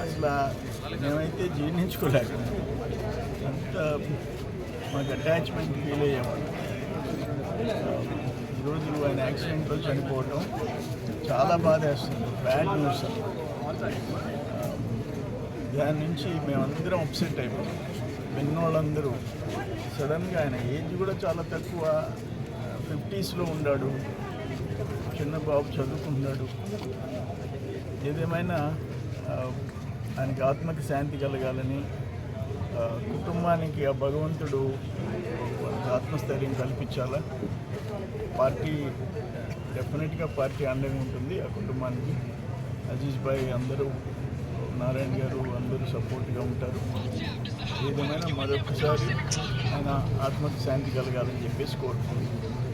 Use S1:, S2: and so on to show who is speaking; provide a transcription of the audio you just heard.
S1: అసలు మేమైతే జీర్ణించుకోలేక అంత మాకు అటాచ్మెంట్ ఫీల్ అయ్యాము ఈరోజు ఆయన యాక్సిడెంట్లో చనిపోవటం. చాలా బాధ వేస్తుంది బ్యాడ్ న్యూస్ uh, దాని నుంచి మేమందరం అప్సెట్ అయిపోయాం. విన్నోళ్ళందరూ సడన్గా ఆయన ఏజ్ కూడా చాలా తక్కువ. Uh, ఫిఫ్టీస్లో ఉన్నాడు చిన్న బాబు చదువుకున్నాడు. ఏదేమైనా uh, ఆయనకి ఆత్మకి శాంతి కలగాలని కుటుంబానికి ఆ భగవంతుడు ఆత్మస్థైర్యం కల్పించాలా? పార్టీ డెఫినెట్గా పార్టీ అండగా ఉంటుంది ఆ కుటుంబానికి. అజీజ్ భాయ్ అందరూ నారాయణ గారు అందరూ సపోర్ట్గా ఉంటారు. ఏదేమైనా మరొకసారి ఆయన ఆత్మకు శాంతి కలగాలని చెప్పేసి కోరుకుంటున్నాను.